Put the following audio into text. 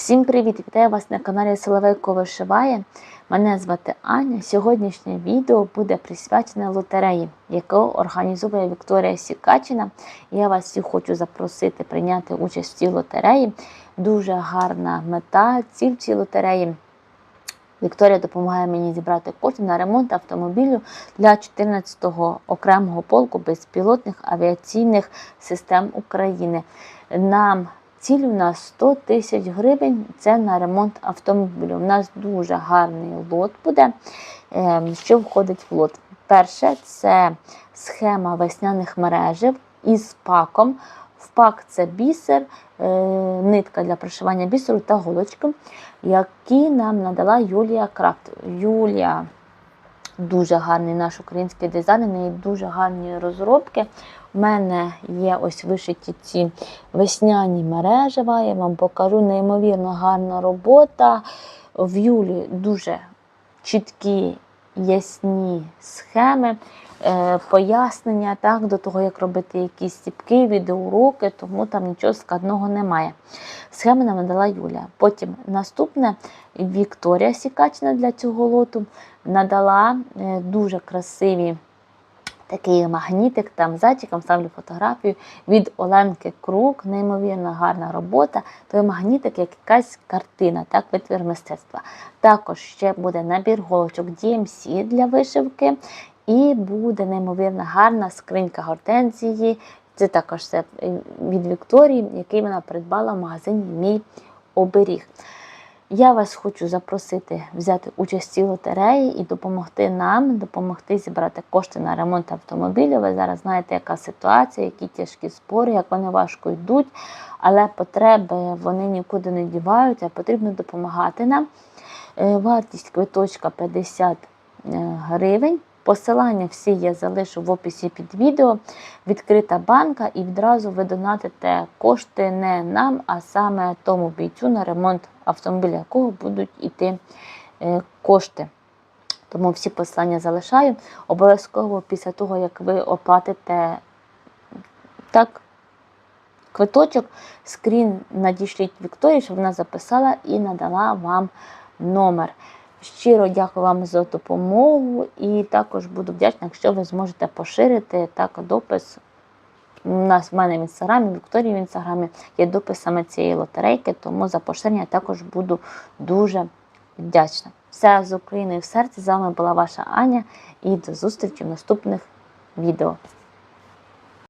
Всім привіт! Вітаю вас на каналі Соловейко Вишиває. Мене звати Аня. Сьогоднішнє відео буде присвячене лотереї, яку організує Вікторія Сікачина. Я вас всіх хочу запросити прийняти участь в цій лотереї. Дуже гарна мета, ціль цій лотереї. Вікторія допомагає мені зібрати кошти на ремонт автомобілю для 14-го окремого полку безпілотних авіаційних систем України. Нам ціль у нас 100 тисяч гривень. Це на ремонт автомобілю. У нас дуже гарний лот буде. Ем, Що входить в лот? Перше це схема весняних мережів із паком. В пак це бісер, е, нитка для пришивання бісеру та голочки, які нам надала Юлія Крафт. Юлія дуже гарний наш український дизайн, у неї дуже гарні розробки. У мене є ось вишиті ці весняні мережева. Я вам покажу неймовірно гарна робота. В Юлі дуже чіткі, ясні схеми, е, пояснення так, до того, як робити якісь стіпки, відеоуроки, тому там нічого складного немає. Схеми нам надала Юля. Потім наступне Вікторія Сікачна для цього лоту надала е, дуже красиві такий магнітик, там зайчиком ставлю фотографію від Оленки Крук, неймовірно гарна робота. Той магнітик, як якась картина, так, витвір мистецтва. Також ще буде набір голочок DMC для вишивки, і буде неймовірно гарна скринька гортензії. Це також все від Вікторії, який вона придбала в магазині Мій оберіг. Я вас хочу запросити взяти участь в лотереї і допомогти нам, допомогти зібрати кошти на ремонт автомобіля. Ви зараз знаєте, яка ситуація, які тяжкі спори, як вони важко йдуть, але потреби вони нікуди не діваються, потрібно допомагати нам. Е, Вартість квиточка 50 гривень. Посилання всі я залишу в описі під відео. Відкрита банка, і відразу ви донатите кошти не нам, а саме тому бійцю на ремонт автомобіля, якого будуть йти е, кошти. Тому всі посилання залишаю. Обов'язково після того, як ви оплатите так, квиточок, скрін надішліть Вікторії, щоб вона записала і надала вам номер. Щиро дякую вам за допомогу і також буду вдячна, якщо ви зможете поширити так допис. У нас в мене в інстаграмі, Вікторії в інстаграмі є допис саме цієї лотерейки, тому за поширення також буду дуже вдячна. Все з Україною в серці. З вами була ваша Аня і до зустрічі в наступних відео.